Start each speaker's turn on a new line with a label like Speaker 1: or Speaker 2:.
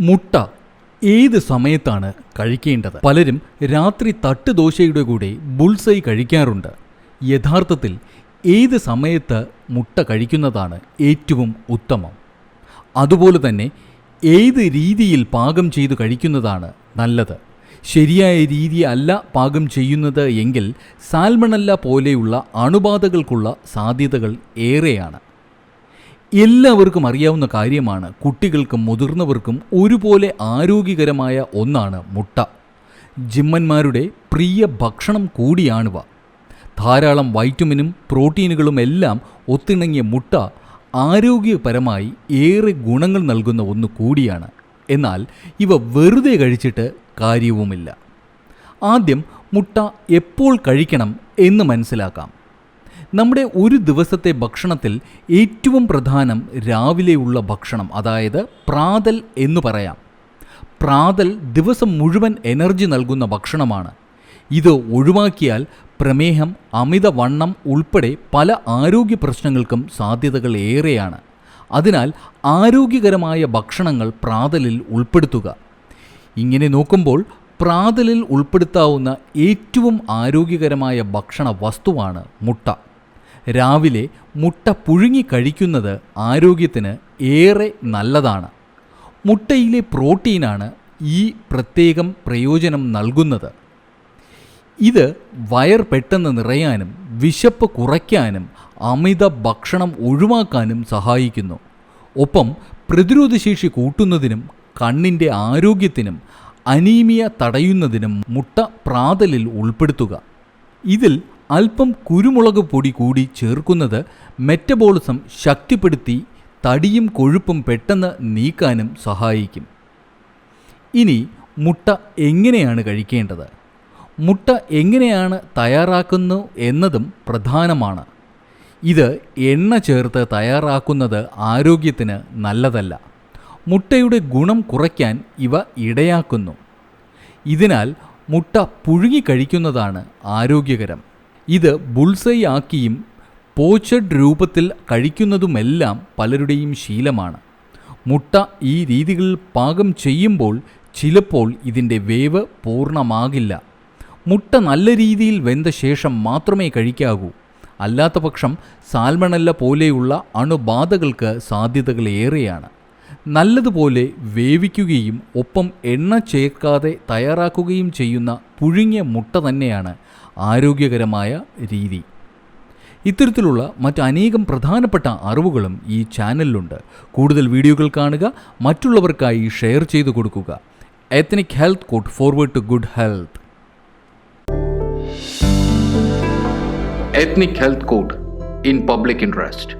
Speaker 1: മുട്ട ഏത് സമയത്താണ് കഴിക്കേണ്ടത്? പലരും രാത്രി തട്ട് ദോശയുടെ കൂടെ ബുൾസൈ കഴിക്കാറുണ്ട്. യഥാർത്ഥത്തിൽ ഏത് സമയത്ത് മുട്ട കഴിക്കുന്നതാണ് ഏറ്റവും ഉത്തമം? അതുപോലെ തന്നെ ഏത് രീതിയിൽ പാകം ചെയ്ത് കഴിക്കുന്നതാണ് നല്ലത്? ശരിയായ രീതി അല്ല പാകം ചെയ്യുന്നത് എങ്കിൽ സാൽമണല്ല പോലെയുള്ള അണുബാധകൾക്കുള്ള സാധ്യതകൾ ഏറെയാണ്. എല്ലാവർക്കും അറിയാവുന്ന കാര്യമാണ് കുട്ടികൾക്കും മുതിർന്നവർക്കും ഒരുപോലെ ആരോഗ്യകരമായ ഒന്നാണ് മുട്ട. ജിമ്മന്മാരുടെ പ്രിയ ഭക്ഷണം കൂടിയാണിവ. ധാരാളം വൈറ്റമിനും പ്രോട്ടീനുകളും എല്ലാം ഒത്തിണങ്ങിയ മുട്ട ആരോഗ്യപരമായി ഏറെ ഗുണങ്ങൾ നൽകുന്ന ഒന്ന് കൂടിയാണ്. എന്നാൽ ഇവ വെറുതെ കഴിച്ചിട്ട് കാര്യവുമില്ല. ആദ്യം മുട്ട എപ്പോൾ കഴിക്കണം എന്ന് മനസ്സിലാക്കാം. നമ്മുടെ ഒരു ദിവസത്തെ ഭക്ഷണത്തിൽ ഏറ്റവും പ്രധാനം രാവിലെയുള്ള ഭക്ഷണം അതായത് പ്രാതൽ എന്ന് പറയാം. പ്രാതൽ ദിവസം മുഴുവൻ എനർജി നൽകുന്ന ഭക്ഷണമാണ്. ഇത് ഒഴിവാക്കിയാൽ പ്രമേഹം അമിതവണ്ണം ഉൾപ്പെടെ പല ആരോഗ്യ പ്രശ്നങ്ങൾക്കും സാധ്യതകൾ ഏറെയാണ്. അതിനാൽ ആരോഗ്യകരമായ ഭക്ഷണങ്ങൾ പ്രാതലിൽ ഉൾപ്പെടുത്തുക. ഇങ്ങനെ നോക്കുമ്പോൾ പ്രാതലിൽ ഉൾപ്പെടുത്താവുന്ന ഏറ്റവും ആരോഗ്യകരമായ ഭക്ഷണ വസ്തുവാണ് മുട്ട. രാവിലെ മുട്ട പുഴുങ്ങി കഴിക്കുന്നത് ആരോഗ്യത്തിന് ഏറെ നല്ലതാണ്. മുട്ടയിലെ പ്രോട്ടീനാണ് ഈ പ്രത്യേകം പ്രയോജനം നൽകുന്നത്. ഇത് വയർ പെട്ടെന്ന് നിറയാനും വിശപ്പ് കുറയ്ക്കാനും അമിത ഭക്ഷണം ഒഴിവാക്കാനും സഹായിക്കുന്നു. ഒപ്പം പ്രതിരോധശേഷി കൂട്ടുന്നതിനും കണ്ണിന്റെ ആരോഗ്യത്തിനും അനീമിയ തടയുന്നതിനും മുട്ട പ്രാതലിൽ ഉൾപ്പെടുത്തുക. ഇതിൽ അല്പം കുരുമുളക് പൊടി കൂടി ചേർക്കുന്നത് മെറ്റബോളിസം ശക്തിപ്പെടുത്തി തടിയും കൊഴുപ്പും പെട്ടെന്ന് നീക്കാനും സഹായിക്കും. ഇനി മുട്ട എങ്ങനെയാണ് കഴിക്കേണ്ടത്? മുട്ട എങ്ങനെയാണ് തയ്യാറാക്കുന്നു എന്നതും പ്രധാനമാണ്. ഇത് എണ്ണ ചേർത്ത് തയ്യാറാക്കുന്നത് ആരോഗ്യത്തിന് നല്ലതല്ല. മുട്ടയുടെ ഗുണം കുറയ്ക്കാൻ ഇവ ഇടയാക്കുന്നു. ഇതിനാൽ മുട്ട പുഴുങ്ങി കഴിക്കുന്നതാണ് ആരോഗ്യകരം. ഇത് ബുൾസൈ ആക്കിയും പോച്ചഡ് രൂപത്തിൽ കഴിക്കുന്നതുമെല്ലാം പലരുടെയും ശീലമാണ്. മുട്ട ഈ രീതികളിൽ പാകം ചെയ്യുമ്പോൾ ചിലപ്പോൾ ഇതിന്റെ വേവ് പൂർണമാകില്ല. മുട്ട നല്ല രീതിയിൽ വെന്ത ശേഷം മാത്രമേ കഴിക്കാവൂ. അല്ലാത്തപക്ഷം സാൽമണല്ല പോലെയുള്ള അണുബാധകൾക്ക് സാധ്യതകൾ ഏറെയാണ് നല്ലതുപോലെ വേവിക്കുകയും ഒപ്പം എണ്ണ ചേർക്കാതെ തയ്യാറാക്കുകയും ചെയ്യുന്ന പുഴുങ്ങിയ മുട്ട തന്നെയാണ് ആരോഗ്യകരമായ രീതി. ഇത്തരത്തിലുള്ള മറ്റനേകം പ്രധാനപ്പെട്ട അറിവുകളും ഈ ചാനലിലുണ്ട്. കൂടുതൽ വീഡിയോകൾ കാണുക മറ്റുള്ളവർക്കായി ഷെയർ ചെയ്തു കൊടുക്കുക. Ethnic health code forward to good health
Speaker 2: ethnic health Code in public Interest.